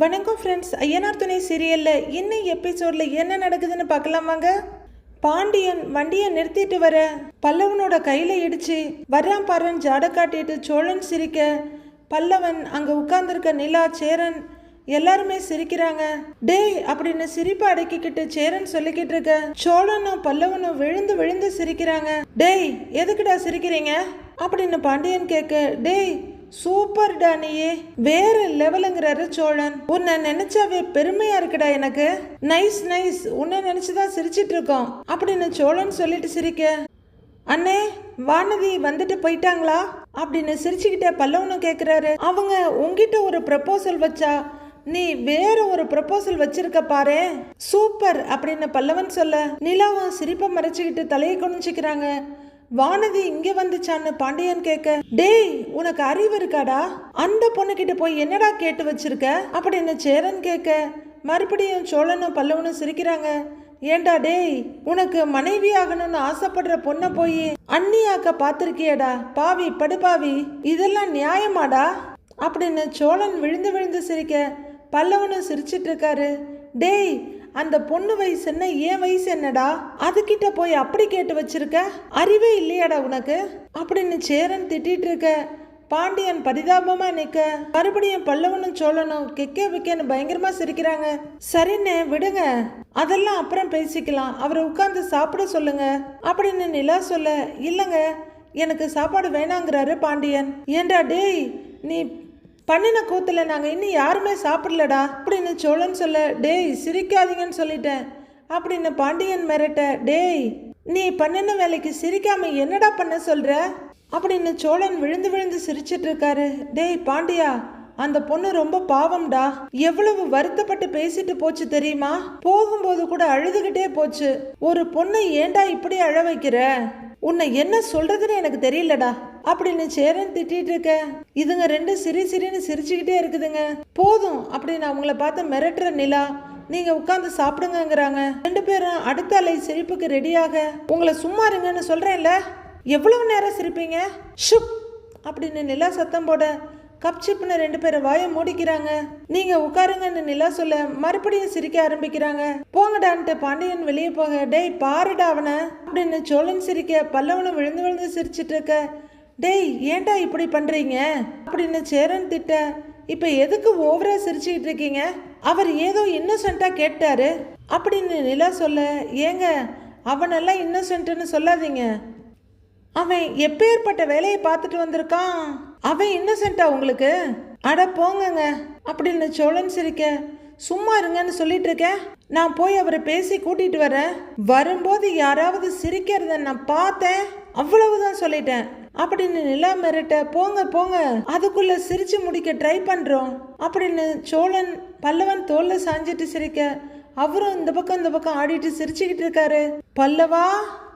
வணக்கம் ஃப்ரெண்ட்ஸ் ஐயனார் துணை சீரியலில் இன்னும் எபிசோடில் என்ன நடக்குதுன்னு பார்க்கலாமாங்க? பாண்டியன் வண்டியை நிறுத்திட்டு வர பல்லவனோட கையில் இடிச்சு வர்றான் பாருன்னு ஜாட காட்டிட்டு சோழன் சிரிக்க. பல்லவன் அங்கே உட்கார்ந்துருக்க நிலா சேரன் எல்லாருமே சிரிக்கிறாங்க. டேய் அப்படின்னு சிரிப்பை அடக்கிக்கிட்டு சேரன் சொல்லிக்கிட்டு இருக்க. சோழனும் பல்லவனும் விழுந்து விழுந்து சிரிக்கிறாங்க. டேய் எதுக்குடா சிரிக்கிறீங்க? அப்படின்னு பாண்டியன் கேட்க டேய் சூப்பர் நீயே வேற லெவலுங்கிறாரு சோழன். உன்னை நினைச்சாவே பெருமையா இருக்குடா எனக்கு. Nice nice. உன்னை நினைச்சுதான் சிரிச்சிட்டு இருக்கோம் அப்படின்னு சோழன் சொல்லிட்டு சிரிக்க. அண்ணே வானதி வந்துட்டு போயிட்டாங்களா? அப்படின்னு சிரிச்சுக்கிட்டே பல்லவனும் கேட்குறாரு அவங்க உங்ககிட்ட ஒரு ப்ரப்போசல் வச்சா நீ வேற ஒரு ப்ரப்போசல் வச்சிருக்க பாரு. சூப்பர் அப்படின்னு பல்லவன் சொல்ல. நிலாவும் சிரிப்பை மறைச்சிக்கிட்டு தலையை குனிஞ்சிக்கிறாங்க. வானதி இங்க வந்துச்சான்னு பாண்டியன் கேட்க டேய் உனக்கு அறிவு இருக்காடா? அந்த பொண்ணுகிட்ட போய் என்னடா கேட்டு வச்சிருக்க? அப்படின்னு சேரன் கேட்க மறுபடியும் சோழனும் பல்லவனும் சிரிக்கிறாங்க. ஏண்டா டேய் உனக்கு மனைவி ஆகணும்னு ஆசைப்படுற பொண்ணை போய் அண்ணியாக்க பார்த்துருக்கியடா? பாவி படுபாவி இதெல்லாம் நியாயமாடா? அப்படின்னு சோழன் விழுந்து விழுந்து சிரிக்க பல்லவனும் சிரிச்சிட்டு இருக்காரு. டேய் அந்த பொண்ணு வயசு என்ன ஏன் வயசு என்னடா? அதுகிட்ட போய் அப்படி கேட்டு வச்சிருக்க? அறிவே இல்லையாடா உனக்கு? அப்படின்னு சேரன் திட்டிட்டு இருக்க. பாண்டியன் பரிதாபமா நிக்க. மறுபடியும் பல்லவனும் சோழனும் கெக்கே விக்கேன்னு பயங்கரமா சிரிக்கிறாங்க. சரிண்ணே விடுங்க. அதெல்லாம் அப்புறம் பேசிக்கலாம். அவரை உட்கார்ந்து சாப்பிட சொல்லுங்க. அப்படின்னு நிலா சொல்ல இல்லைங்க எனக்கு சாப்பாடு வேணாங்கிறாரு பாண்டியன். ஏண்டா டேய் நீ பண்ணின கூத்தில் நாங்கள் இன்னும் யாருமே சாப்பிடலடா. அப்படின்னு சோழன் சொல்ல டேய் சிரிக்காதீங்கன்னு சொல்லிட்டேன். அப்படின்னு பாண்டியன் மிரட்ட டேய் நீ பண்ணின வேலைக்கு சிரிக்காம என்னடா பண்ண சொல்கிற அப்படின்னு சோழன் விழுந்து விழுந்து சிரிச்சிட்டு இருக்காரு. டேய் பாண்டியா அந்த பொண்ணு ரொம்ப பாவம்டா. எவ்வளவு வருத்தப்பட்டு பேசிட்டு போச்சு தெரியுமா? போகும்போது கூட அழுதுகிட்டே போச்சு. ஒரு பொண்ணை ஏன்டா இப்படி அழ வைக்கிற? உன்னை என்ன சொல்றதுன்னு எனக்கு தெரியலடா. அப்படின்னு சேரன் திட்டிட்டு இருக்க? இதுங்க ரெண்டு சிரி சிரின்னு சிரிச்சுக்கிட்டே இருக்குதுங்க. போதும் அப்படின்னு அவங்கள பார்த்து மிரட்டுற நிலா நீங்க உட்காந்து சாப்பிடுங்கங்கிறாங்க. ரெண்டு பேரும் அடுத்த அலை சிரிப்புக்கு ரெடியாக உங்களை சும்மா இருங்கன்னு சொல்றேன்ல எவ்வளவு நேரம் சிரிப்பீங்க? ஷுப் அப்படின்னு நிலா சத்தம் போட கப் சிப்னு ரெண்டு பேரும் வாயை மூடிக்கிறாங்க. நீங்க உட்காருங்கன்னு நிலா சொல்ல மறுபடியும் சிரிக்க ஆரம்பிக்கிறாங்க. போங்கடான்ட்டு பாண்டியன் வெளியே போக டேய் பாருடா அவனை அப்படின்னு சோழன் சிரிக்க பல்லவனும் விழுந்து விழுந்து சிரிச்சிட்டு இருக்க டேய் ஏன்டா இப்படி பண்ணுறீங்க அப்படின்னு சேரன் திட்ட இப்போ எதுக்கு ஓவராக சிரிச்சுக்கிட்டு இருக்கீங்க? அவர் ஏதோ இன்னசென்ட்டாக கேட்டாரு. அப்படின்னு நிலா சொல்ல ஏங்க அவனெல்லாம் இன்னசென்ட்னு சொல்லாதீங்க. அவன் எப்பேற்பட்ட வேலையை பார்த்துட்டு வந்திருக்கான்? அவன் இன்னசென்ட்டா உங்களுக்கு? அட போங்கங்க. அப்படின்னு சோழன் சிரிக்க சும்மா இருங்கன்னு சொல்லிட்டு இருக்கேன். நான் போய் அவரை பேசி கூட்டிட்டு வரேன். வரும்போது யாராவது சிரிக்கிறத நான் பார்த்தேன். அவ்வளவுதான் சொல்லிட்டேன். அப்படின்னு நிலா மிரட்ட போங்க போங்க அதுக்குள்ள சிரிச்சு முடிக்க ட்ரை பண்றோம். அப்படின்னு சோழன் பல்லவன் தோல்ல சாஞ்சிட்டு சிரிக்க அவரும் இந்த பக்கம் இந்த பக்கம் ஆடிட்டு சிரிச்சுக்கிட்டு இருக்காரு. பல்லவா?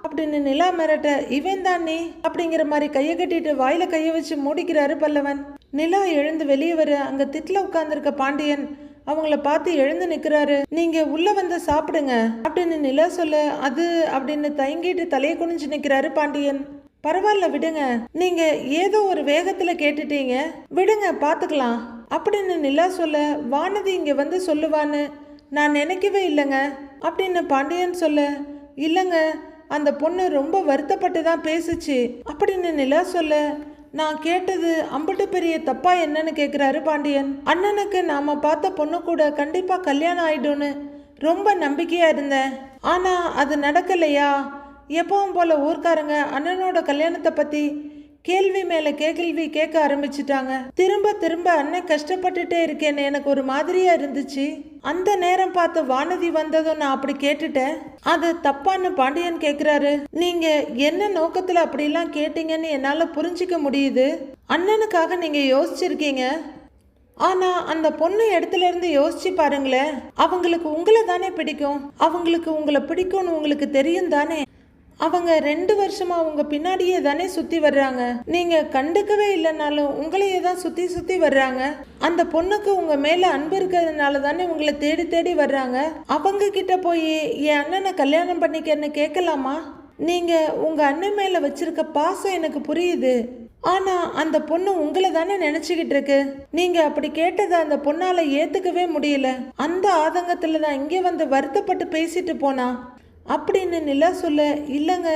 அப்படின்னு நிலா மிரட்ட இவன் தான் நீ? அப்படிங்கிற மாதிரி கையை கட்டிட்டு வாயில கையை வச்சு மூடிக்கிறாரு பல்லவன். நிலா எழுந்து வெளியே வர அங்க திட்ல உட்கார்ந்துருக்க பாண்டியன் அவங்கள பார்த்து எழுந்து நிற்கிறாரு நீங்க உள்ள வந்து சாப்பிடுங்க. அப்படின்னு நிலா சொல்ல அது அப்படின்னு தயங்கிட்டு தலையை குனிஞ்சு நிற்கிறாரு பாண்டியன். பரவாயில்ல விடுங்க. நீங்க ஏதோ ஒரு வேகத்துல கேட்டுட்டீங்க. விடுங்க பாத்துக்கலாம் அப்படின்னு நிலா சொல்ல வானதி இங்க வந்து சொல்லுவான்னு நான் நினைக்கவே இல்லைங்க. அப்படின்னு பாண்டியன் சொல்ல இல்லைங்க. அந்த பொண்ணு ரொம்ப வருத்தப்பட்டு தான் பேசுச்சு. அப்படின்னு நிலா சொல்ல நான் கேட்டது அம்பட்டு பெரிய தப்பா என்னன்னு கேட்குறாரு பாண்டியன். அண்ணனுக்கு நாம் பார்த்த பொண்ணு கூட கண்டிப்பாக கல்யாணம் ஆயிடும்னு ரொம்ப நம்பிக்கையாக இருந்தேன். ஆனால் அது நடக்கலையா? எப்பவும் போல ஊர்க்காரங்க அண்ணனோட கல்யாணத்தை பற்றி கேள்வி மேல கேள்வி கேட்க ஆரம்பிச்சிட்டாங்க. திரும்ப திரும்ப அண்ணன் கஷ்டப்பட்டுட்டே இருக்கேன்னு எனக்கு ஒரு மாதிரியா இருந்துச்சு. அந்த நேரம் பார்த்து வானதி வந்ததும் நான் அப்படி கேட்டுட்டேன். அது தப்பான்னு பாண்டியன் கேக்குறாரு. நீங்க என்ன நோக்கத்துல அப்படிலாம் கேட்டீங்கன்னு என்னால புரிஞ்சிக்க முடியுது. அண்ணனுக்காக நீங்க யோசிச்சிருக்கீங்க. ஆனா அந்த பொண்ணு இடத்துல இருந்து யோசிச்சு பாருங்களேன். அவங்களுக்கு உங்களை தானே பிடிக்கும். அவங்களுக்கு உங்களை பிடிக்கும்னு உங்களுக்கு தெரியும் தானே? அவங்க ரெண்டு வருஷமா உங்க பின்னாடியே தானே சுத்தி வர்றாங்க. நீங்க கண்டுக்கவே இல்லைனாலும் உங்களையே தான் சுத்தி சுத்தி வர்றாங்க. அந்த பொண்ணுக்கு உங்க மேல அன்பு இருக்கிறதுனால தானே உங்களை தேடி தேடி வர்றாங்க. அவங்க கிட்ட போய் என் அண்ணனை கல்யாணம் பண்ணிக்கன்னு கேட்கலாமா? நீங்க உங்க அண்ணன் மேல வச்சிருக்க பாசம் எனக்கு புரியுது. ஆனா அந்த பொண்ணு உங்களை தானே நினைச்சுக்கிட்டு இருக்கு. நீங்க அப்படி கேட்டதை அந்த பொண்ணால ஏத்துக்கவே முடியல. அந்த ஆதங்கத்துல தான் இங்கே வந்து வருத்தப்பட்டு பேசிட்டு போனா அப்படின்னு நிலா சொல்ல இல்லைங்க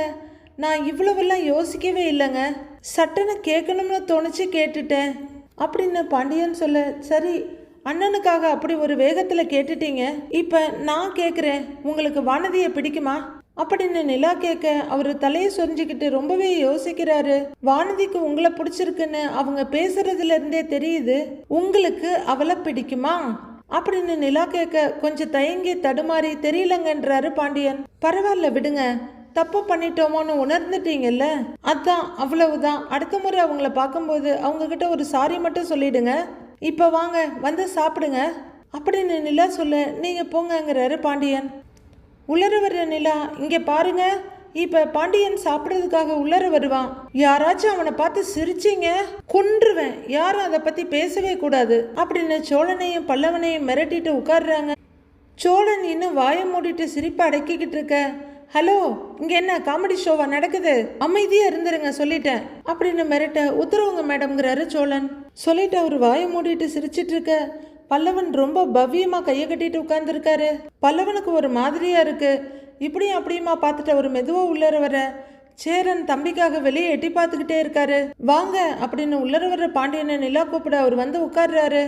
நான் இவ்வளவெல்லாம் யோசிக்கவே இல்லைங்க. சட்டனை கேட்கணும்னு தோணுச்சு கேட்டுட்டேன் அப்படின்னு பாண்டியன் சொல்ல சரி அண்ணனுக்காக அப்படி ஒரு வேகத்தில் கேட்டுட்டீங்க. இப்போ நான் கேட்குறேன் உங்களுக்கு வானதியை பிடிக்குமா? அப்படின்னு நிலா கேட்க அவர் தலையை சொரிஞ்சுக்கிட்டு ரொம்பவே யோசிக்கிறாரு. வானதிக்கு உங்களை பிடிச்சிருக்குன்னு அவங்க பேசுறதுல இருந்தே தெரியுது. உங்களுக்கு அவளை பிடிக்குமா? அப்படின்னு நிலா கேட்க கொஞ்சம் தயங்கி தடுமாறி தெரியலங்கன்றாரு பாண்டியன். பரவாயில்ல விடுங்க. தப்பு பண்ணிட்டோமோன்னு உணர்ந்துட்டீங்கல்ல? அதான் அவ்வளவுதான். அடுத்த முறை அவங்கள பார்க்கும்போது அவங்கக்கிட்ட ஒரு சாரி மட்டும் சொல்லிடுங்க. இப்போ வாங்க வந்து சாப்பிடுங்க. அப்படின்னு நிலா சொல்ல நீங்கள் போங்கங்கிறாரு பாண்டியன். உள்ளர வர்ற நிலா இங்கே பாருங்கள் இப்போ பாண்டியன் சாப்பிட்றதுக்காக உள்ளர வருவான். யாராச்சும் அவனை பார்த்து சிரிச்சீங்க கொன்றுவேன். யாரும் அதை பற்றி பேசவே கூடாது. அப்படின்னு சோழனையும் பல்லவனையும் மிரட்டிட்டு உட்காடுறாங்க சோழன் இன்னும் வாயை மூடிட்டு சிரிப்பை அடக்கிக்கிட்டு இருக்க. ஹலோ இங்க என்ன காமெடி ஷோவா நடக்குது? அமைதியா இருந்துருங்க சொல்லிட்டேன். அப்படின்னு மிரட்ட உத்தரவுங்க மேடம்ங்கிறாரு சோழன். சொல்லிட்டு அவர் வாயை மூடிட்டு சிரிச்சிட்டு இருக்க. பல்லவன் ரொம்ப பவ்யமா கையை கட்டிட்டு உட்காந்துருக்காரு பல்லவனுக்கு ஒரு மாதிரியா இருக்கு. இப்படியும் அப்படியுமா பார்த்துட்டு அவர் மெதுவாக உள்ளர வர சேரன் தம்பிக்காக வெளியே எட்டி பார்த்துக்கிட்டே இருக்காரு. வாங்க அப்படின்னு உள்ளர வர்ற பாண்டியனை நிலா கூப்பிட அவர் வந்து உட்கார்றாரு.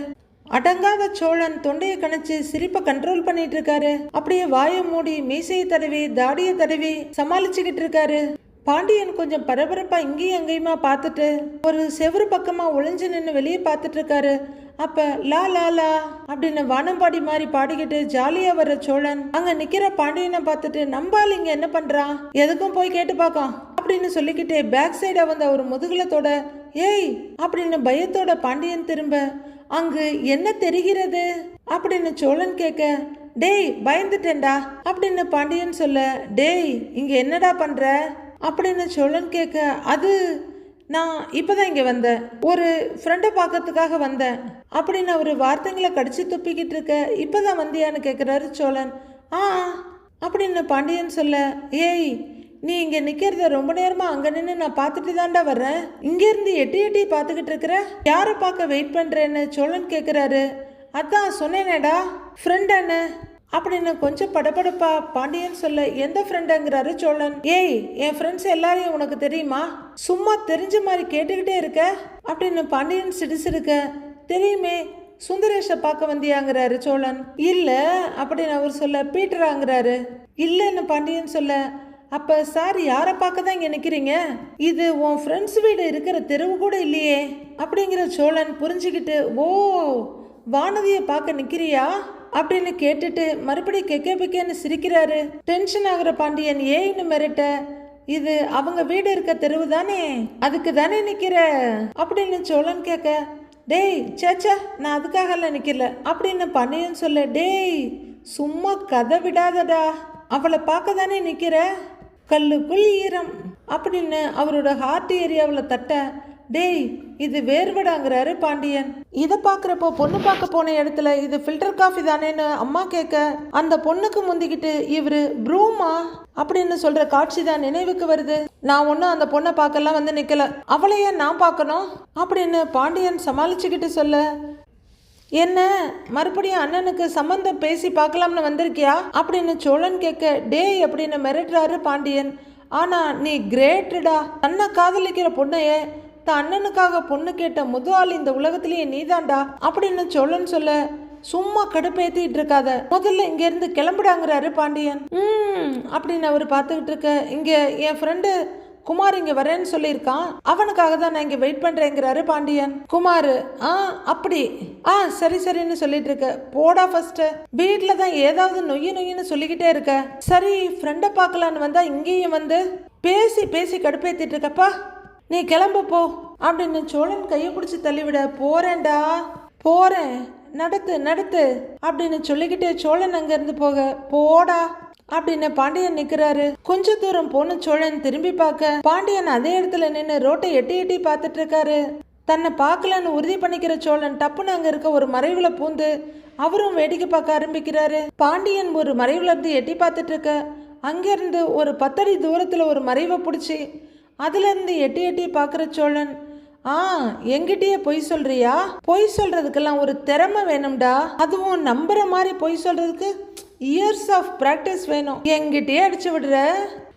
அடங்காத சோழன் தொண்டையை கணிச்சு சிரிப்பை கண்ட்ரோல் பண்ணிட்டு இருக்காரு. அப்படியே வாயை மூடி மீசையை தடவி தாடியை தடவி சமாளிச்சுக்கிட்டு இருக்காரு. பாண்டியன் கொஞ்சம் பரபரப்பா இங்கேயும் அங்கேயுமா பார்த்துட்டு ஒரு செவுரு பக்கமா ஒளிஞ்சு நின்று வெளியே பார்த்துட்டு இருக்காரு. அப்ப லா லா லா அப்படின்னு வானம்பாடி மாதிரி பாடிக்கிட்டு ஜாலியா வர்ற சோழன் அங்க நிக்கிற பாண்டியனை பார்த்துட்டு நம்பாலிங்க என்ன பண்றான் எதுக்கும் போய் கேட்டு பார்க்கலாம் அப்படின்னு சொல்லிக்கிட்டே பேக் சைடா வந்த ஒரு முதுகுலத்தோட ஏய் அப்படின்னு பயத்தோட பாண்டியன் திரும்ப அங்கு என்ன தெரிகிறது? அப்படின்னு சோழன் கேட்க டேய் பயந்துட்டேன்டா அப்படின்னு பாண்டியன் சொல்ல டேய் இங்க என்னடா பண்ற? அப்படின்னு சோழன் கேட்க அது நான் இப்போதான் இங்கே வந்தேன். ஒரு ஃப்ரெண்டை பார்க்கறதுக்காக வந்தேன். அப்படின்னு அவர் வார்த்தைங்களை கடிச்சு துப்பிக்கிட்டு இருக்க இப்போதான் வந்தியான்னு கேட்குறாரு சோழன். ஆ அப்படின்னு பாண்டியன் சொல்ல ஏய் நீ இங்கே நிற்கிறத ரொம்ப நேரமாக அங்கே நின்று நான் பார்த்துட்டு தாண்டா வர்றேன். இங்கேருந்து எட்டி எட்டி பார்த்துக்கிட்டு இருக்கிற? யாரை பார்க்க வெயிட் பண்ணுறேன்னு சோழன் கேட்குறாரு அதான் சொன்னேனேடா. ஃப்ரெண்டானே அப்படின்னு கொஞ்சம் படபடப்பா பாண்டியன் சொல்ல எந்த ஃப்ரெண்டுங்கிறாரு சோழன்? ஏய் என் ஃப்ரெண்ட்ஸ் எல்லாரையும் உனக்கு தெரியுமா? சும்மா தெரிஞ்ச மாதிரி கேட்டுக்கிட்டே இருக்க? அப்படின்னு பாண்டியன் சிடிச்சிருக்க தெரியுமே சுந்தரேஷை பார்க்க வந்தியாங்கிறாரு சோழன். இல்லை அப்படின்னு அவர் சொல்ல பீட்டராங்கிறாரு. இல்லைன்னு பாண்டியன் சொல்ல அப்ப சார் யாரை பார்க்க தான் இங்க நிக்கிறீங்க? இது உன் ஃப்ரெண்ட்ஸ் வீடு இருக்கிற தெருவு கூட இல்லையே அப்படிங்கிற சோழன் புரிஞ்சுக்கிட்டு ஓ வானதியை பார்க்க நிக்கிறியா? அப்படின்னு கேட்டுட்டு மறுபடி கெக்கே பிக்கேன்னு சிரிக்கிறாரு. டென்ஷன் ஆகுற பாண்டியன் ஏன்னு மிரட்ட? இது அவங்க வீடு இருக்க தெருவு தானே? அதுக்கு தானே நிக்கிற? அப்படின்னு சோழன் கேட்க டேய் சேச்சா நான் அதுக்காகலாம் நிக்கல. அப்படின்னு பண்ணியும் சொல்ல டேய் சும்மா கதை விடாதடா. அவளை பார்க்க தானே நிக்கிற? கல்லுக்குள் ஈரம். அப்படின்னு அவரோட ஹார்ட் ஏரியாவில் தட்ட டேய் இது வேறுபடாங்கிறாரு பாண்டியன். இதை பார்க்குறப்போ பொண்ணு பார்க்க போன இடத்துல இது ஃபில்டர் காஃபி தானேன்னு அம்மா கேட்க அந்த பொண்ணுக்கு முந்திக்கிட்டு இவரு ப்ரூமா? அப்படின்னு சொல்ற காட்சி தான் நினைவுக்கு வருது. நான் ஒன்றும் அந்த பொண்ணை பார்க்கலாம் வந்து நிற்கல அவளையே நான் பார்க்கணும்? அப்படின்னு பாண்டியன் சமாளிச்சுக்கிட்டு சொல்ல என்ன மறுபடியும் அண்ணனுக்கு சம்பந்தம் பேசி பார்க்கலாம்னு வந்திருக்கியா? அப்படின்னு சோழன் கேட்க டேய் அப்படின்னு மிரட்டுறாரு பாண்டியன். ஆனா நீ கிரேட்டுடா. தன்னை காதலிக்கிற பொண்ணையே தான் அண்ணனுக்காக பொண்ணு கேட்ட முது ஆள் இந்த உலகத்திலேயே நீதான்டா அப்படின்னு சொல்லன்னு சொல்ல சும்மா கடுப்பேத்திட்டு இருக்காத. முதல்ல இங்க இருந்து கிளம்பிடாங்கிறாரு பாண்டியன். ம் அப்படின்னு அவர் பார்த்துக்கிட்டு இருக்க இங்க என் ஃப்ரெண்டு குமார் இங்க வரேன்னு சொல்லியிருக்கான். அவனுக்காக தான் நான் இங்க வெயிட் பண்றேங்கிறாரு பாண்டியன். குமார் ஆ அப்படி. ஆ சரி சரின்னு சொல்லிட்டு இருக்க. போடா ஃபர்ஸ்ட் வீட்டில் தான் ஏதாவது நொய்யு நொய்யுன்னு சொல்லிக்கிட்டே இருக்க. சரி ஃப்ரெண்டை பார்க்கலான்னு வந்தா இங்கேயும் வந்து பேசி பேசி கடுப்பேத்திட்டு இருக்கப்பா. நீ கிளம்ப போ. அப்படின்னு சோழன் கையை பிடிச்சி தள்ளிவிட போறேன்டா போறேன் நடத்து நடத்து அப்படின்னு சொல்லிக்கிட்டே சோழன் அங்கிருந்து போக போடா அப்படின்னு பாண்டியன் நிக்கிறாரு. கொஞ்ச தூரம் போன சோழன் திரும்பி பார்க்க பாண்டியன் அதே இடத்துல நின்று ரோட்டை எட்டி எட்டி பார்த்துட்டு இருக்காரு. தன்னை பார்க்கலன்னு உறுதி பண்ணிக்கிற சோழன் டப்புன்னு அங்கே இருக்க ஒரு மறைவுல பூந்து அவரும் வேடிக்கை பார்க்க ஆரம்பிக்கிறாரு. பாண்டியன் ஒரு மறைவுல இருந்து எட்டி பார்த்துட்டு இருக்க அங்கிருந்து ஒரு பத்தடி தூரத்தில் ஒரு மறைவை பிடிச்சி அதுலேருந்து எட்டி எட்டி பார்க்குற சோழன் ஆ எங்கிட்டயே பொய் சொல்றியா? பொய் சொல்றதுக்கெல்லாம் ஒரு திறமை வேணும்டா. அதுவும் நம்புற மாதிரி பொய் சொல்றதுக்கு இயர்ஸ் ஆஃப் ப்ராக்டிஸ் வேணும். எங்கிட்டயே அடிச்சு விடுற?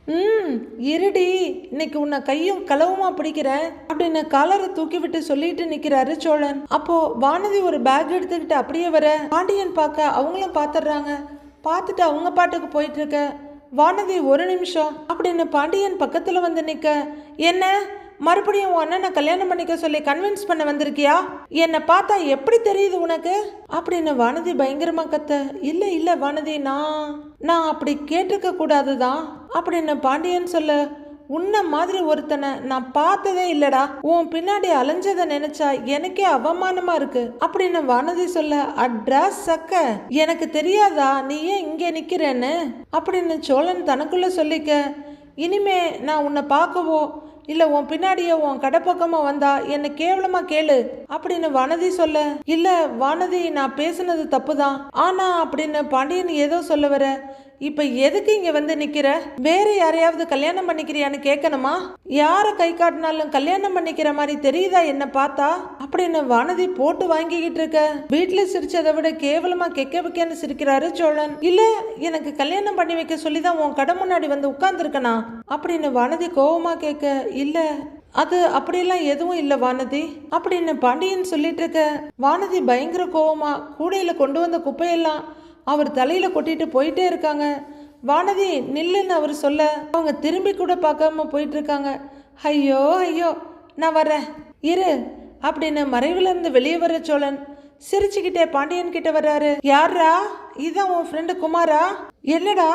ம் இருடி. இன்னைக்கு உன்னை கையும் களவுமா பிடிக்கிறேன். அப்படின்னு காலரை தூக்கி விட்டு சொல்லிட்டு நிக்கிறாரு சோழன். அப்போ வானதி ஒரு பேக் எடுத்துக்கிட்டு அப்படியே வர பாண்டியன் பார்க்க அவங்களும் பாத்துடுறாங்க பார்த்துட்டு அவங்க பாட்டுக்கு போயிட்டு இருக்க வானதி ஒரு நிமிஷம் அப்படின்னு பாண்டியன் பக்கத்தில் வந்து நிற்க என்ன? மறுபடியும் உன் அண்ணனை கல்யாணம் பண்ணிக்க சொல்லி கன்வின்ஸ் பண்ண வந்திருக்கியா? என்னை பார்த்தா எப்படி தெரியுது உனக்கு? அப்படின்னு வானதி பயங்கரமா கத்த. இல்ல இல்ல வானதி நான் நான் அப்படி கேட்டிருக்க கூடாதுதான் அப்படின்னு பாண்டியன் சொல்ல. உன்ன மாதிரி ஒருத்தனை நான் பார்த்ததே இல்லடா. உன் பின்னாடி அலைஞ்சதை நினைச்சா எனக்கே அவமானமா இருக்கு. அப்படின்னு வானதி சொல்ல அட்ரா சக்க எனக்கு தெரியாதா? நீ ஏன் இங்கே நிக்கிறேன்னு? அப்படின்னு சோழன் தனக்குள்ள சொல்லிக்க இனிமே நான் உன்னை பார்க்கவோ இல்ல உன் பின்னாடியே உன் கடைப்பக்கமா வந்தா என்ன கேவலமா கேளு. அப்படின்னு வானதி சொல்ல இல்ல வானதி நான் பேசுனது தப்புதான். ஆனா அப்படின்னு பாண்டியன் ஏதோ சொல்ல வர இப்ப எதுக்கு இங்க வந்து நிக்கிற? வேற யாரையாவது கல்யாணம் பண்ணிக்கிறியான்னு கேட்கணுமா யார கை காட்டினாலும் கல்யாணம் பண்ணிக்கிற மாதிரி தெரியுதா என்ன பார்த்தா? அப்படின்னு வானதி போட்டு வாங்கிக்கிட்டு இருக்க. வீட்டுல சிரிச்சதை விட கேவலமா கெக்க வைக்கன்னு சிரிக்கிறாரு சோழன். இல்ல எனக்கு கல்யாணம் பண்ணி வைக்க சொல்லிதான் உன் கடை முன்னாடி வந்து உட்கார்ந்துருக்கனா? அப்படின்னு வானதி கோவமா கேட்க இல்ல அது அப்படியெல்லாம் எதுவும் இல்ல வானதி அப்படின்னு பாண்டியன் சொல்லிட்டு இருக்க. வானதி பயங்கர கோவமா கூடையில கொண்டு வந்த குப்பையெல்லாம் அவர் தலையில் கொட்டிட்டு போயிட்டே இருக்காங்க. வானதி நில்லுன்னு அவர் சொல்ல அவங்க திரும்பி கூட பார்க்காம போயிட்டு இருக்காங்க ஐயோ ஐயோ நான் வரேன் இரு அப்படின்னு மறைவிலிருந்து வெளியே வர சோழன் சிரிச்சுக்கிட்டே பாண்டியன் கிட்ட வர்றாரு. யாரா இதான் உன் ஃப்ரெண்டு குமாரா? என்னடா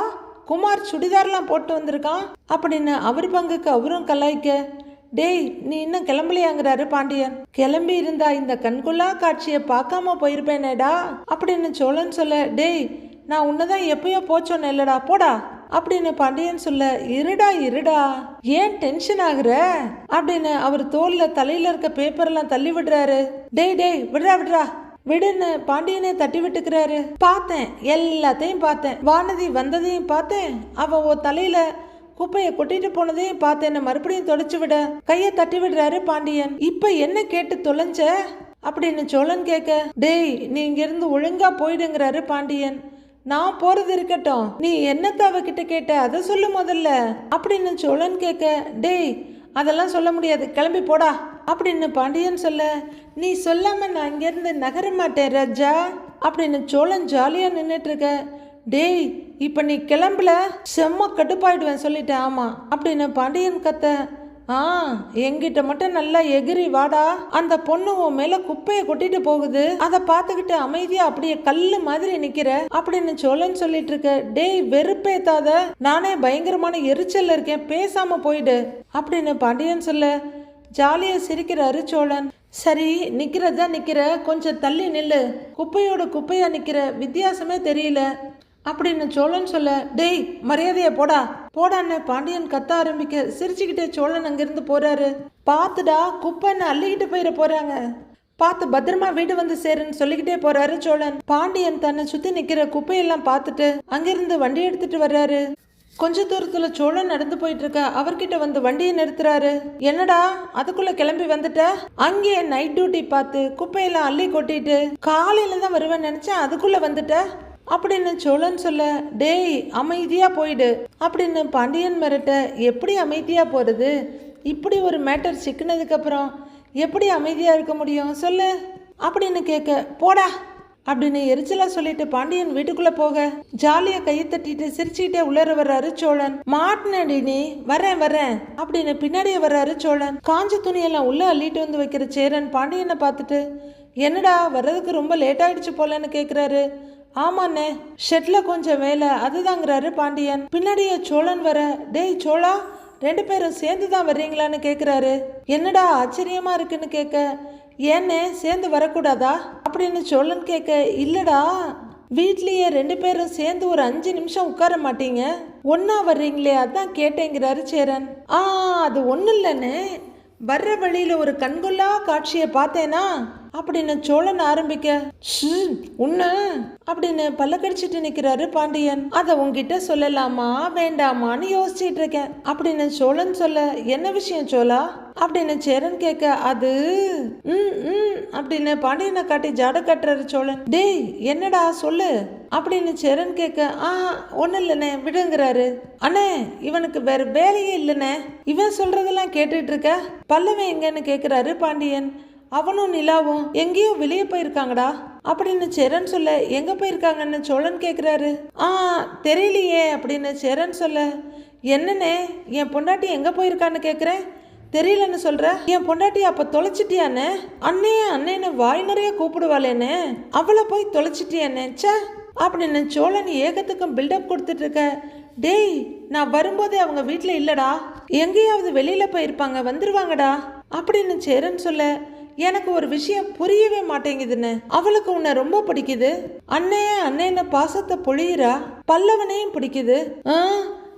குமார் சுடிதார்லாம் போட்டு வந்திருக்கான்? அப்படின்னு அவர் பங்குக்கு அவரும் கலாய்க்க டேய் நீ இன்னும் கிளம்பலையாங்கிறாரு பாண்டியன். கிளம்பி இருந்தா இந்த கண்கொள்ளா காட்சியை பார்க்காம போயிருப்பேனேடா அப்படின்னு சோழன் சொல்ல டேய் நான் உன்னதான் எப்பயோ போச்சோன்னு இல்லடா போடா அப்படின்னு பாண்டியன் சொல்ல இருடா இருடா ஏன் டென்ஷன் ஆகுற? அப்படின்னு அவர் தோல்ல தலையில இருக்க பேப்பர்லாம் தள்ளி விடுறாரு. டேய் டேய் விடுறா விடுறா விடுன்னு பாண்டியனே தட்டி விட்டுக்கிறாரு. பார்த்தேன் எல்லாத்தையும் பார்த்தேன். வானதி வந்ததையும் பார்த்தேன். அவ ஓ தலையில குப்பையை கொட்டிட்டு போனதையும் பார்த்தேன் மறுபடியும் தொடச்சு விட. கையை தட்டி விடுறாரு பாண்டியன். இப்ப என்ன கேட்டு தொலைஞ்ச? அப்படின்னு சோழன் கேட்க டேய் நீ இங்கிருந்து ஒழுங்கா போயிடுங்கிறாரு பாண்டியன். நான் போறது இருக்கட்டும். நீ என்னத்த அவகிட்ட கேட்ட? அதை சொல்லு முதல்ல. அப்படின்னு சோழன் கேட்க டேய் அதெல்லாம் சொல்ல முடியாது. கிளம்பி போடா. அப்படின்னு பாண்டியன் சொல்ல நீ சொல்லாம நான் இங்கிருந்து நகர மாட்டேன் ராஜா. அப்படின்னு சோழன் ஜாலியா நின்றுட்டு இருக்க டேய் இப்போ நீ கிளம்பல? செம்ம கட்டுப்பாயிடுவேன் சொல்லிட்டேன் ஆமாம் அப்படின்னு பாண்டியன் கத்த ஆ எங்கிட்ட மட்டும் நல்லா எகிரி வாடா. அந்த பொண்ணு உன் மேல குப்பையை கொட்டிட்டு போகுது. அதை பார்த்துக்கிட்டு அமைதியா அப்படியே கல்லு மாதிரி நிக்கிற. அப்படின்னு சோழன் சொல்லிட்டு இருக்க டேய் வெறுப்பேத்தாத. நானே பயங்கரமான எரிச்சல்ல இருக்கேன். பேசாம போயிடு. அப்படின்னு பாண்டியன் சொல்ல ஜாலியா சிரிக்கிறாரு சோழன். சரி நிக்கிறதா நிக்கிற. கொஞ்சம் தள்ளி நில்லு. குப்பையோட குப்பையா நிக்கிற. வித்தியாசமே தெரியல. அப்படின்னு சோழன் சொல்ல டேய் மரியாதையை போடா. போடான்னு பாண்டியன் கத்த ஆரம்பிக்க சிரிச்சுக்கிட்டே சோழன் அங்கிருந்து போறாரு. பார்த்துடா குப்பைன்னு அள்ளிக்கிட்டு போயிட போறாங்க. பார்த்து பத்திரமா வீடு வந்து சேருன்னு சொல்லிக்கிட்டே போறாரு சோழன். பாண்டியன் தன்னை சுத்தி நிக்கிற குப்பையெல்லாம் பார்த்துட்டு அங்கிருந்து வண்டி எடுத்துட்டு வர்றாரு. கொஞ்ச தூரத்துல சோழன் நடந்து போயிட்டு இருக்க அவர்கிட்ட வந்து வண்டியை நிறுத்துறாரு. என்னடா அதுக்குள்ள கிளம்பி வந்துட்ட? அங்கேயே நைட் டியூட்டி பார்த்து குப்பையெல்லாம் அள்ளி கொட்டிட்டு காலையில தான் வருவேன்னு நினைச்சேன் அதுக்குள்ள வந்துட்ட? அப்படின்னு சோழன் சொல்ல டேய் அமைதியாக போயிடு. அப்படின்னு பாண்டியன் மிரட்ட எப்படி அமைதியாக போகிறது இப்படி ஒரு மேட்டர் சிக்கினதுக்கப்புறம் எப்படி அமைதியாக இருக்க முடியும்? சொல்லு. அப்படின்னு கேட்க போடா. அப்படின்னு எரிச்சலா சொல்லிட்டு பாண்டியன் வீட்டுக்குள்ள போக ஜாலியா கையை தட்டிட்டு சிரிச்சுக்கிட்டே உள்ளர வர்றாரு சோழன். மாட்டினடி நீ வரேன் வரேன் அப்படின்னு பின்னாடியே வர்றாரு சோழன். காஞ்ச துணியெல்லாம் உள்ள அள்ளிட்டு வந்து வைக்கிற சேரன் பாண்டியனை பார்த்துட்டு என்னடா வர்றதுக்கு ரொம்ப லேட் ஆயிடுச்சு போலன்னு கேட்குறாரு ஆமாண்ணே ஷெட்ல கொஞ்சம் வேலை அதுதாங்கிறாரு பாண்டியன். பின்னாடியே சோழன் வர டேய் சோழா ரெண்டு பேரும் சேர்ந்து தான் வர்றீங்களான்னு கேட்குறாரு என்னடா ஆச்சரியமா இருக்குன்னு கேட்க ஏன்னே சேர்ந்து வரக்கூடாதா? அப்படின்னு சோழன் கேட்க இல்லடா வீட்லேயே ரெண்டு பேரும் சேர்ந்து ஒரு அஞ்சு நிமிஷம் உட்கார மாட்டீங்க. ஒன்னா வர்றீங்களே அதான் கேட்டேங்கிறாரு சேரன். ஆ அது ஒன்றும் இல்லைன்னு வர்ற வழியில் ஒரு கண்கொள்ளா காட்சியை பார்த்தேனா? அப்படின்னு சோழன் ஆரம்பிக்க? உன்ன? அப்படின்னு பல்ல கடிச்சிட்டு நிக்கிறாரு பாண்டியன். அதை உங்ககிட்ட சொல்லலாமா வேண்டாமான்னு யோசிச்சிட்டு இருக்கேன். அப்படின்னு சோழன் சொல்ல என்ன விஷயம் சோழா? அப்படின்னு சேரன் கேட்க அது ம் ம் அப்படின்னு பாண்டியனை காட்டி ஜாட கட்டுறாரு சோழன். டேய் என்னடா சொல்லு? அப்படின்னு சேரன் கேட்க ஆ ஒன்றும் இல்லைண்ணே விடுங்கிறாரு. அண்ணே இவனுக்கு வேற வேலையே இல்லைண்ணே. இவன் சொல்றதெல்லாம் கேட்டுட்டு இருக்க? பல்லவன் எங்கன்னு கேட்குறாரு பாண்டியன். அவனும் நிலாவும் எங்கேயோ வெளியே போயிருக்காங்கடா. அப்படின்னு சரண் சொல்ல எங்க போயிருக்காங்கன்னு சோழன் கேக்குறாரு. ஆ தெரியலையே அப்படின்னு சரண் சொல்ல என்னண்ணே என் பொண்டாட்டி எங்க போயிருக்கான்னு கேக்குறேன். தெரியலன்னு சொல்ற? என் பொண்டாட்டி அப்ப தொலைச்சிட்டியானே அண்ணே அண்ணேன்னு வாய் நிறைய கூப்பிடுவாளேனே அவளை போய் தொலைச்சிட்டியானே ச்சே அப்படின்னு சோழன் ஏகத்துக்கும் பில்டப் கொடுத்துட்டு இருக்க டேய் நான் வரும்போதே அவங்க வீட்டில் இல்லடா. எங்கேயாவது வெளியில போயிருப்பாங்க வந்துருவாங்கடா. அப்படின்னு சேரன் சொல்ல எனக்கு ஒரு விஷயம் புரியவே மாட்டேங்குதுன்னு. அவளுக்கு உன்னை ரொம்ப பிடிக்குது. அண்ணே அண்ணேன்னு பாசத்தை பொழியிறா? பல்லவனையும் பிடிக்குது. ஆ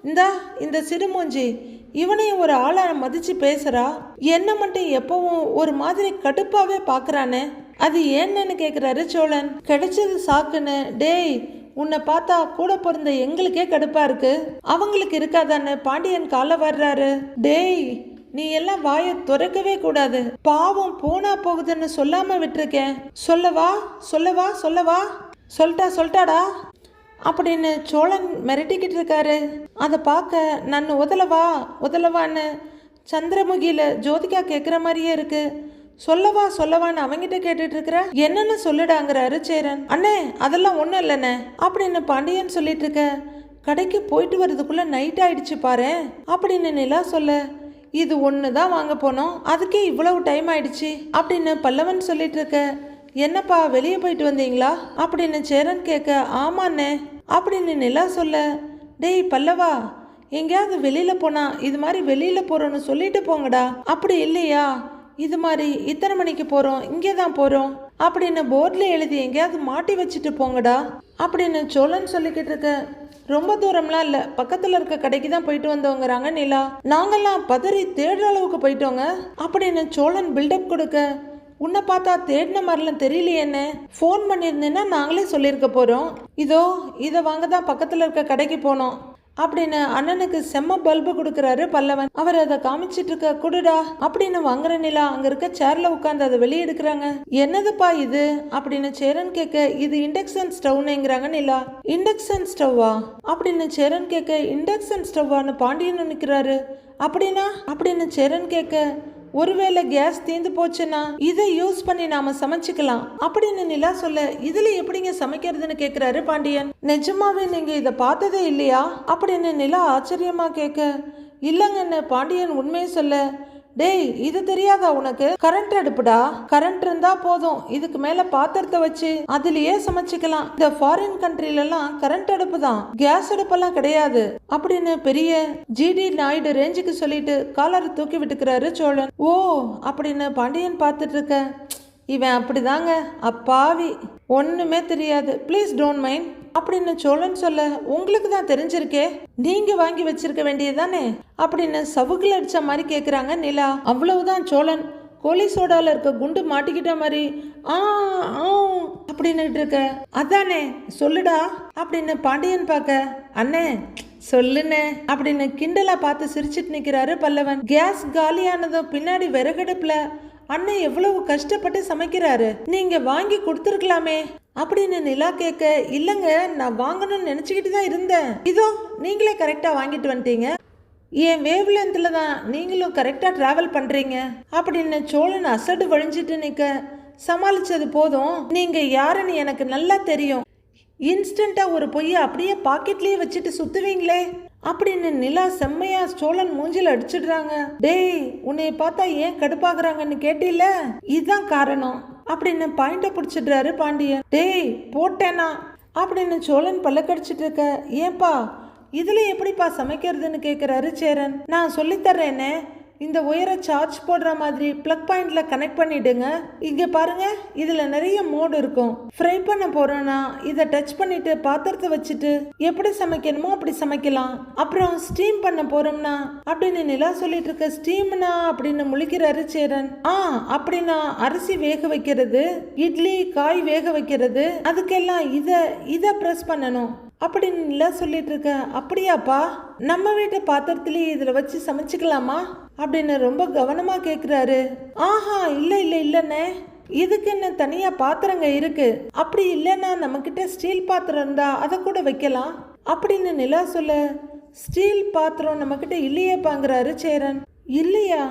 இந்தா இந்த சிறுமூஞ்சி. இவனையும் ஒரு ஆளா மதிச்சு பேசுறா? என்ன மட்டும் எப்பவும் ஒரு மாதிரி கடுப்பாவே பாக்குறானே. அது ஏன்னு கேக்குறாரு சோழன். கிடைச்சது சாக்குன்னு. டேய் உன்னை பார்த்தா கூட பிறந்த எங்களுக்கே கடுப்பா இருக்கு. அவங்களுக்கு இருக்காதான்னு பாண்டியன் கால வர்றாரு. டேய் நீ எல்லாம் வாயை துறக்கவே கூடாது. பாவம் போனா போகுதுன்னு சொல்லாம விட்டுருக்கேன் சொல்லவா? சொல்லவா? சொல்லவா? சொல்லிட்டா சொல்லிட்டாடா? அப்படின்னு சோழன் மிரட்டிக்கிட்டு இருக்காரு. அதை பார்க்க நான் உதலவா உதலவான்னு சந்திரமுகியில ஜோதிகா கேட்குற மாதிரியே இருக்கு. சொல்லவா சொல்லவான்னு அவங்கிட்ட கேட்டுட்டு இருக்கிற என்னன்னு சொல்லுடாங்கிற அருச்சேரன். அண்ணே அதெல்லாம் ஒன்றும் இல்லைண்ணே அப்படின்னு பாண்டியன் சொல்லிட்டு இருக்க கடைக்கு போயிட்டு வர்றதுக்குள்ள நைட் ஆயிடுச்சு பாரு அப்படின்னு நிலா சொல்ல இது ஒன்று தான் வாங்க போனோம். அதுக்கே இவ்வளவு டைம் ஆயிடுச்சு. அப்படின்னு பல்லவன் சொல்லிட்டு இருக்க என்னப்பா வெளியே போயிட்டு வந்தீங்களா? அப்படின்னு சேரன் கேட்க ஆமாண்ணே. அப்படின்னு நிலா சொல்ல டேய் பல்லவா எங்கேயாவது வெளியில போனா இது மாதிரி வெளியில போறோம்னு சொல்லிட்டு போங்கடா. அப்படி இல்லையா? இது மாதிரி இத்தனை மணிக்கு போறோம் இங்கே தான் போறோம். அப்படின்னு போர்டில் எழுதி எங்கேயாவது மாட்டி வச்சுட்டு போங்கடா. அப்படின்னு சோழன் சொல்லிக்கிட்டு இருக்க ரொம்ப தூரம்லாம் இல்லை. பக்கத்தில் இருக்க கடைக்கு தான் போயிட்டு வந்தவங்கிறாங்க நிலா. நாங்கெல்லாம் பதறி தேடுற அளவுக்கு போயிட்டோங்க. அப்படின்னு சோழன் பில்டப் கொடுக்க? உன்னை பார்த்தா தேடின மாதிரிலாம் தெரியலையேன்னு ஃபோன் பண்ணியிருந்தேன்னா நாங்களே சொல்லியிருக்க போகிறோம் இதோ இதை வாங்க தான் பக்கத்தில் இருக்க கடைக்கு போனோம். அப்படின்னு அண்ணனுக்கு செம்ம பல்பு கொடுக்குறாரு பல்லவன். அவர் அதை காமிச்சிட்டு இருக்க குடுடா அப்படின்னு வாங்குற நிலா அங்க இருக்க சேர்ல உட்காந்து அதை வெளியே எடுக்கிறாங்க. என்னதுப்பா இது? அப்படின்னு சேரன் கேட்க இது இண்டக்ஷன் ஸ்டவ்னுங்கிறாங்க நிலா. இண்டக்ஷன் ஸ்டவ்வா அப்படின்னு சேரன் கேட்க இண்டக்ஷன் ஸ்டவ்வான்னு பாண்டியன் நிற்கிறாரு அப்படின்னா? அப்படின்னு சேரன் கேட்க ஒருவேளை கேஸ் தீந்து போச்சுன்னா இதை யூஸ் பண்ணி நாம சமைச்சுக்கலாம். அப்படின்னு நிலா சொல்ல இதுல எப்படிங்க சமைக்கிறதுன்னு கேக்குறாரு பாண்டியன். நிஜமாவே நீங்க இத பார்த்ததே இல்லையா? அப்படின்னு நிலா ஆச்சரியமா கேட்க இல்லைங்கன்னு பாண்டியன் உண்மையை சொல்ல டேய் இது தெரியாதா உனக்கு? கரண்ட் அடுப்புடா? கரண்ட் இருந்தா போதும். இதுக்கு மேல பாத்திரத்தை வச்சு அதுலயே சமைச்சுக்கலாம். இந்த ஃபாரின் கண்ட்ரில எல்லாம் கரண்ட் அடுப்பு தான். கேஸ் அடுப்பெல்லாம் கிடையாது. அப்படின்னு பெரிய ஜிடி நாயுடு ரேஞ்சுக்கு சொல்லிட்டு காலரை தூக்கி விட்டுக்கிறாரு சோழன். ஓ அப்படின்னு பாண்டியன் பார்த்துட்டு இருக்க. இவன் அப்படிதாங்க. அப்பாவி. ஒன்றுமே தெரியாது. ப்ளீஸ் டோன்ட் மைண்ட் அப்படின்னு சோழன் சொல்ல உங்களுக்கு தான் தெரிஞ்சிருக்கே. நீங்க வாங்கி வச்சிருக்க வேண்டியதுதானே? அப்படின்னு சவுக்கில் அடிச்ச மாதிரி கேட்குறாங்க நிலா. அவ்வளவுதான் சோழன். கோழி சோடாவில் இருக்க குண்டு மாட்டிக்கிட்ட மாதிரி ஆ ஆ அப்படின்னுட்டு இருக்க. அதானே சொல்லுடா அப்படின்னு பாண்டியன் பார்க்க அண்ணே சொல்லுண்ணே அப்படின்னு கிண்டலா பார்த்து சிரிச்சிட்டு நிற்கிறாரு பல்லவன். கேஸ் காலியானதும் பின்னாடி விறகடுப்பில் அண்ணன் எவ்வளவு கஷ்டப்பட்டு சமைக்கிறாரு. நீங்க வாங்கி கொடுத்துருக்கலாமே. அப்படின்னு நிலா கேட்க இல்லைங்க நான் வாங்கணும்னு நினச்சிக்கிட்டு தான் இருந்தேன். இதோ நீங்களே கரெக்டாக வாங்கிட்டு வந்துட்டீங்க. என் வேவ் லென்த்தில் தான் நீங்களும் கரெக்டாக ட்ராவல் பண்ணுறீங்க அப்படின்னு சோழன் அசடு வழிஞ்சிட்டு நிற்க சமாளித்தது போதும். நீங்கள் யாருன்னு எனக்கு நல்லா தெரியும். இன்ஸ்டண்ட்டாக ஒரு பொய்யை அப்படியே பாக்கெட்லேயே வச்சுட்டு சுற்றுவீங்களே அப்படின்னு நிலா செம்மையா சோழன் மூஞ்சில அடிச்சிடுறாங்க. டேய் உன்னைய பார்த்தா ஏன் கடுப்பாக்குறாங்கன்னு கேட்டில இதுதான் காரணம். அப்படின்னு பாயிண்ட பிடிச்சிடுறாரு பாண்டியன். டேய் போட்டேனா? அப்படின்னு சோழன் பல்ல கடிச்சிட்டு இருக்க. ஏன்பா இதுல எப்படிப்பா சமைக்கிறதுன்னு கேக்குறாரு சேரன். நான் சொல்லித்தர்றேனே இந்த ஒயரை சார்ஜ் போடுற மாதிரி ப்ளக் பாயிண்டில் கனெக்ட் பண்ணிடுங்க. இங்கே பாருங்க இதில் நிறைய மோடு இருக்கும். ஃப்ரை பண்ண போகிறோன்னா இதை டச் பண்ணிவிட்டு பாத்திரத்தை வச்சுட்டு எப்படி சமைக்கணுமோ அப்படி சமைக்கலாம். அப்புறம் ஸ்டீம் பண்ண போகிறோம்னா அப்படின்னு நிலா சொல்லிட்டு இருக்க ஸ்டீம்னா அப்படின்னு முழிக்கிறாரு சேரன் ஆ அப்படின்னா அரிசி வேக வைக்கிறது இட்லி காய் வேக வைக்கிறது அதுக்கெல்லாம் இதை இதை ப்ரெஸ் பண்ணணும். அப்படின்னு நிலா சொல்லிட்டு இருக்க அப்படியாப்பா? நம்ம வீட்டு பாத்திரத்திலேயே இதுல வச்சு சமைச்சுக்கலாமா? அப்படின்னு ரொம்ப கவனமா கேக்குறாரு. ஆஹா இல்ல இல்ல இல்லண்ணே. இதுக்கு என்ன தனியா பாத்திரங்க இருக்கு? அப்படி இல்லைன்னா நம்ம கிட்ட ஸ்டீல் பாத்திரம் இருந்தா அதை கூட வைக்கலாம். அப்படின்னு நிலா சொல்ல ஸ்டீல் பாத்திரம் நம்ம கிட்ட இல்லையேப்பாங்கிறாரு சேரன். இல்லையா?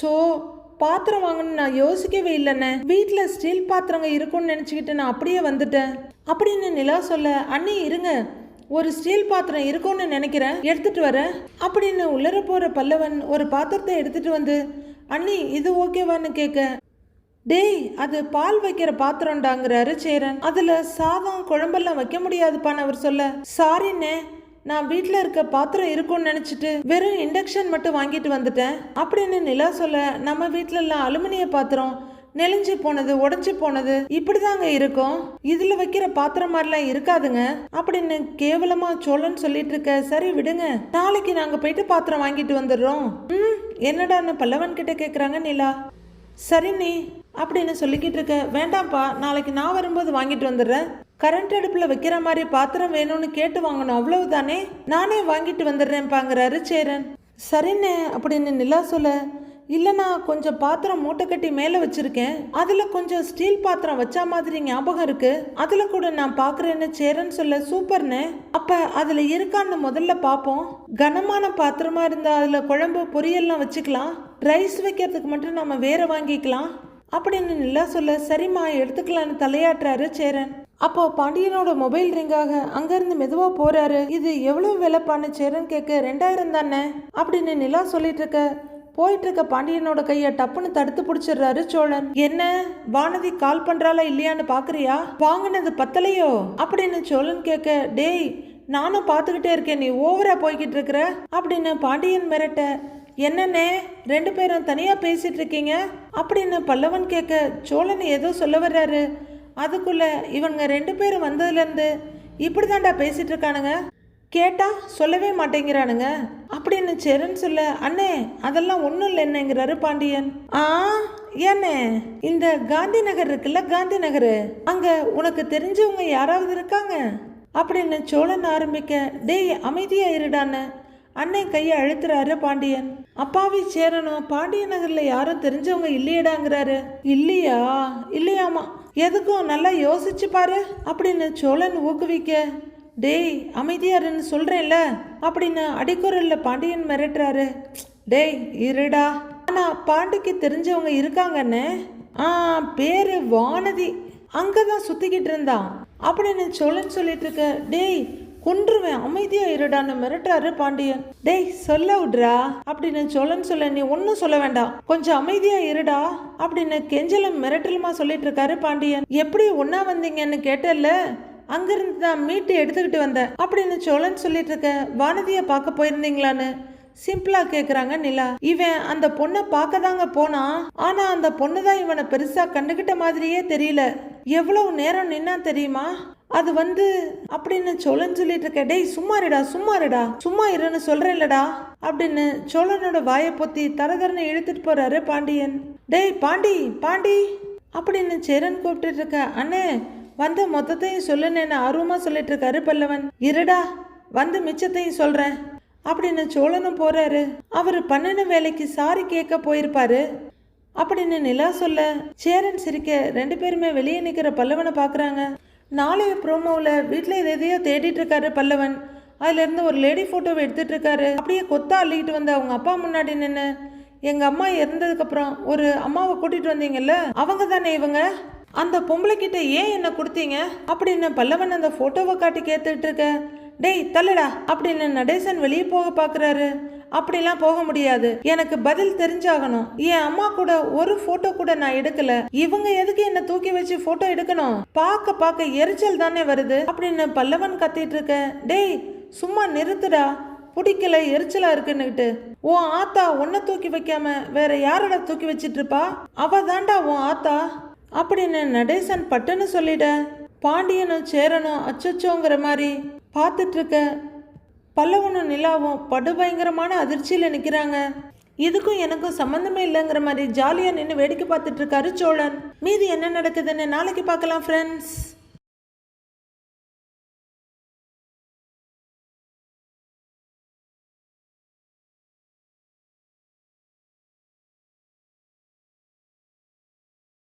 ஷோ பாத்திரம் வாங்கணும்னு நான் யோசிக்கவே இல்லைண்ணே. வீட்டில் ஸ்டீல் பாத்திரங்க இருக்கும்னு நினச்சிக்கிட்டு நான் அப்படியே வந்துட்டேன். அப்படின்னு நிலா சொல்ல அண்ணி இருங்க. ஒரு ஸ்டீல் பாத்திரம் இருக்கும்னு நினைக்கிறேன். எடுத்துட்டு வரேன் அப்படின்னு உள்ளர போற பல்லவன் ஒரு பாத்திரத்தை எடுத்துட்டு வந்து அண்ணி இது ஓகேவான்னு கேட்க டேய் அது பால் வைக்கிற பாத்திரம்டாங்கிறாரு சேரன். அதுல சாதம் குழம்பெல்லாம் வைக்க முடியாதுப்பான்னு அவர் சொல்ல சாரிண்ணே நான் வீட்டில் இருக்க பாத்திரம் இருக்கும்னு நினச்சிட்டு வெறும் இண்டக்ஷன் மட்டும் வாங்கிட்டு வந்துட்டேன். அப்படின்னு நிலா சொல்ல நம்ம வீட்டிலலாம் அலுமினிய பாத்திரம் நெளிஞ்சு போனது உடைஞ்சு போனது இப்படிதாங்க இருக்கும். இதுல வைக்கிற பாத்திரம் மாதிரிலாம் இருக்காதுங்க. அப்படின்னு கேவலமா சோழன் சொல்லிட்டு இருக்க சரி விடுங்க. நாளைக்கு நாங்க போயிட்டு பாத்திரம் வாங்கிட்டு வந்துடுறோம். ம் என்னடான்னு பல்லவன் கிட்ட கேக்குறாங்க நிலா. சரி நீ அப்படின்னு சொல்லிக்கிட்டு இருக்க வேண்டாம்ப்பா நாளைக்கு நான் வரும்போது வாங்கிட்டு வந்துடுறேன். கரண்ட் அடுப்புல வைக்கிற மாதிரி பாத்திரம் வேணும்னு கேட்டு வாங்கணும் அவ்வளவுதானே? நானே வாங்கிட்டு வந்துடுறேன்பாங்கிறாரு சேரன். சரிண்ணே அப்படின்னு நிலா சொல்ல இல்லைண்ணா கொஞ்சம் பாத்திரம் மூட்டை கட்டி மேலே வச்சிருக்கேன். அதில் கொஞ்சம் ஸ்டீல் பாத்திரம் வச்சா மாதிரி ஞாபகம் இருக்கு. அதில் கூட நான் பார்க்குறேன்னு சேரன்னு சொல்ல சூப்பர்ண்ணே அப்போ அதில் இருக்கான்னு முதல்ல பார்ப்போம் கனமான பாத்திரமா இருந்தால் அதில் குழம்பு பொரியல்லாம் வச்சுக்கலாம். ரைஸ் வைக்கிறதுக்கு மட்டும் நம்ம வேற வாங்கிக்கலாம். அப்படின்னு நிலா சொல்ல சரிம்மா எடுத்துக்கலான்னு தலையாட்டுறாரு சேரன். அப்போ பாண்டியனோட மொபைல் ரிங்காக அங்கிருந்து மெதுவா போறாரு. இது எவ்வளவு விலைப்பான்னு சேரன் கேட்க ரெண்டாயிரம் தானே? அப்படின்னு நிலா சொல்லிட்டு இருக்க போயிட்டு இருக்க பாண்டியனோட கைய டப்புன்னு தடுத்து பிடிச்சிடுறாரு சோழன். என்ன? வானதி கால் பண்றாளா இல்லையான்னு பாக்குறியா? வாங்கினது பத்தலையோ? அப்படின்னு சோழன் கேட்க டேய் நானும் பார்த்துக்கிட்டே இருக்கேன். நீ ஓவரா போய்கிட்டு இருக்கிற? அப்படின்னு பாண்டியன் மிரட்ட என்னண்ணே ரெண்டு பேரும் தனியா பேசிட்டு இருக்கீங்க? அப்படின்னு பல்லவன் கேட்க சோழன் ஏதோ சொல்ல வர்றாரு. அதுக்குள்ள இவங்க ரெண்டு பேரும் வந்ததுலேருந்து இப்படி தாண்டா பேசிட்டு இருக்கானுங்க. கேட்டா சொல்லவே மாட்டேங்கிறானுங்க. அப்படின்னு செரன் சொல்ல அண்ணே அதெல்லாம் ஒன்றும் இல்லை என்னங்கிறாரு பாண்டியன். ஆ ஏண்ணே இந்த காந்தி நகர் இருக்குல்ல காந்தி நகர். அங்கே உனக்கு தெரிஞ்சவங்க யாராவது இருக்காங்க? அப்படின்னு சோழன் ஆரம்பிக்க டேய் அமைதியா இருடான்னு அண்ணன் கையை அழுத்துறாரு பாண்டியன். அப்பாவி சேரணும் பாண்டிய நகர்ல யாரும் தெரிஞ்சவங்க இல்லையடாங்கிறாரு. இல்லையா? இல்லையாமா. எதுக்கும் நல்லா யோசிச்சு பாரு. அப்படின்னு சோழன் ஊக்குவிக்க டேய் அமைதியாருன்னு சொல்கிறேன்ல அப்படின்னு அடிக்குரல்ல பாண்டியன் மிரட்டுறாரு. டேய் இருடா. ஆனா பாண்டிக்கு தெரிஞ்சவங்க இருக்காங்கன்னு? ஆ பேரு வானதி. அங்கே தான் சுற்றிக்கிட்டு இருந்தான். அப்படின்னு சொல்லன்னு சொல்லிட்டு இருக்க டேய் கொன்றுவேன். அமைதியா இருடான்னு மிரட்டுறாரு பாண்டியன். டேய் சொல்ல விடுறா. அப்படின்னு சொல்லன்னு சொல்ல நீ ஒன்றும் சொல்ல வேண்டாம். கொஞ்சம் அமைதியா இருடா. அப்படின்னு கெஞ்சலும் மிரட்டலுமா சொல்லிட்டு இருக்காரு பாண்டியன். எப்படி ஒன்னா வந்தீங்கன்னு கேட்டல்ல அங்கிருந்து தான் மீட்டு எடுத்துக்கிட்டு வந்தேன். அப்படின்னு சோழன் சொல்லிட்டு இருக்க வானதியை பார்க்க போயிருந்தீங்களான்னு? சிம்பிளா கேக்குறாங்க நிலா. இவன் அந்த பொண்ணை பார்க்க தாங்க போனான் ஆனா அந்த பொண்ணு தான் இவனை பெருசா கண்டுகிட்ட மாதிரியே தெரியல. எவ்வளவு நேரம் நின்னா தெரியுமா? அது வந்து அப்படின்னு சோழன் சொல்லிட்டு இருக்க டேய் சும்மாருடா சும்மாருடா. சும்மா இருன்னு சொல்றேன்லடா. அப்படின்னு சோழனோட வாயை பொத்தி தரதரன்னு இழுத்துட்டு போறாரு பாண்டியன். டேய் பாண்டி பாண்டி அப்படின்னு சேரன் கூப்பிட்டு இருக்க அண்ணே வந்த மொத்தத்தையும் சொல்லுன்னு ஆர்வமாக சொல்லிட்டு இருக்காரு பல்லவன். இருடா வந்து மிச்சத்தையும் சொல்கிறேன் அப்படின்னு சோழனும் போறாரு. அவர் பண்ணின வேலைக்கு சாரி கேட்க போயிருப்பாரு. அப்படின்னு நிலா சொல்ல சேரன் சிரிக்க ரெண்டு பேருமே வெளியே நிற்கிற பல்லவனை பார்க்குறாங்க நாளைய ப்ரோமோவில் வீட்டில் எது எதையோ தேடிட்டு இருக்காரு பல்லவன். அதுலேருந்து ஒரு லேடி ஃபோட்டோவை எடுத்துகிட்டு இருக்காரு. அப்படியே கொத்தா அள்ளிக்கிட்டு வந்து அவங்க அப்பா முன்னாடி நின்று எங்கள் அம்மா இறந்ததுக்கப்புறம் ஒரு அம்மாவை கூட்டிகிட்டு வந்தீங்கல்ல? அவங்க தானே இவங்க? அந்த பொம்பளை கிட்ட ஏன் என்ன கொடுத்தீங்க? அப்படின்னு பல்லவன் அந்த ஃபோட்டோவை காட்டி கேத்துட்டு இருக்க? டேய் தள்ளுடா அப்படின்னு நடேசன் வெளியே போக பார்க்குறாரு அப்படிலாம் போக முடியாது. எனக்கு பதில் தெரிஞ்சாகணும். என் அம்மா கூட ஒரு போட்டோ கூட நான் எடுக்கல. இவங்க எதுக்கு என்ன தூக்கி வச்சு போட்டோ எடுக்கணும்? பார்க்க பார்க்க எரிச்சல் தானே வருது. அப்படின்னு பல்லவன் கத்திட்டு இருக்க. டேய் சும்மா நிறுத்துடா. பிடிக்கல எரிச்சலா இருக்குன்னுகிட்டு. உன் ஆத்தா உன்னை தூக்கி வைக்காம வேற யாரோட தூக்கி வச்சிட்டு இருப்பா? அவ தாண்டா உன் ஆத்தா. அப்படின்னு நடேசன் பட்டுன்னு சொல்லிட பாண்டியனும் சேரனும் அச்சச்சோங்கிற மாதிரி பார்த்துட்ருக்க பல்லவனும் நிலாவும் படுபயங்கரமான அதிர்ச்சியில் நிற்கிறாங்க இதுக்கும் எனக்கும் சம்மந்தமே இல்லைங்கிற மாதிரி ஜாலியாக நின்று வேடிக்கை பார்த்துட்டு இருக்காரு சோழன். மீதி என்ன நடக்குதுன்னு நாளைக்கு பார்க்கலாம் ஃப்ரெண்ட்ஸ்